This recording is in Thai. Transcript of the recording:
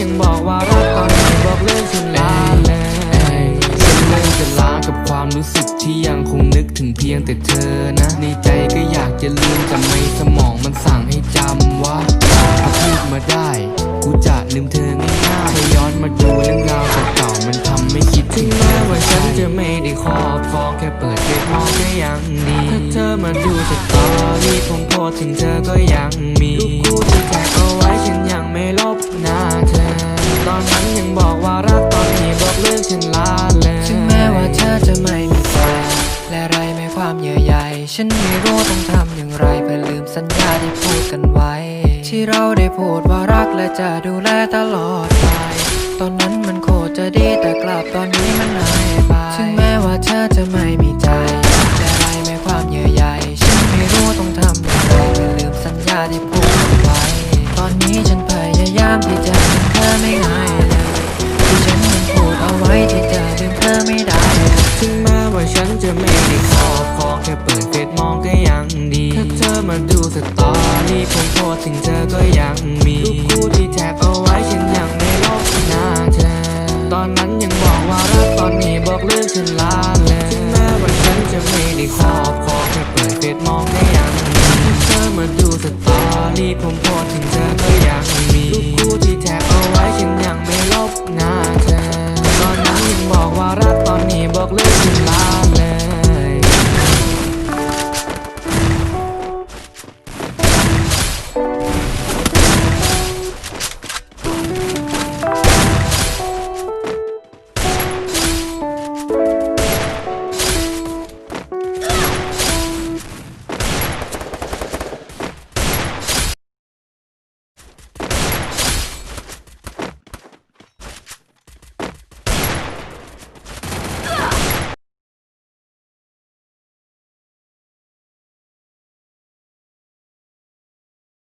ยังบอกว่ารักตอนนี้บอกเลิกฉันลาเลยฉันเริ่มจะล้ากับความรู้สึกที่ยังคงนึกถึงเพียงแต่เธอนะ ในใจก็อยากจะลืมแต่ไม่สมองมันสั่งให้จำว่าถ้าพูดมาได้ กูจะลืมเธอง่ายๆถ้าย้อนมาดูเรื่องราวเก่าๆมันทำให้คิดถึงแม้ว่าฉันจะไม่ได้ครอบครองแค่เปิดเฟซมองก็ยังดีถ้าเธอมาดูสตอรี่ผมโพสถึงเธอก็ยังมี อนนั้นยังบอกว่ารักตอนนี้บอกเลิกฉันลาเลยถึงแม้ว่าเธอจะไม่มีแฟนและไรไม่ความเยื่อใยฉันไม่รู้ต้องทำอย่างไรเพื่อลืมสัญญาที่พูดกันไว้ ที่เราได้พูดว่ารักและจะดูแลตลอดไป ตอนนั้นมันโคตรจะดีแต่กลับตอนนี้มันหายไปถึงแม้ว่าเธอจะไม่มีใจ จะไม่ได้ครอบครองแค่เปิดเฟซมองก็ยังดีถ้าเธอมาดูสตอรี่ผมโพสถึงเธอก็ยังมีรูปคู่ที่แท็กเอาไว้ฉันยังไม่ลบหน้าเธอตอนนั้นยังบอกว่ารักตอนนี้บอกเลิกฉันลาเลยถึงแม้ว่าฉันจะไม่ได้ครอบครองแค่เปิดเฟซมองก็ยังดีถ้าเธอมาดูสตอรี่ผมโพสถึงเธอก็ยังมีรูปคู่ที่แท็บ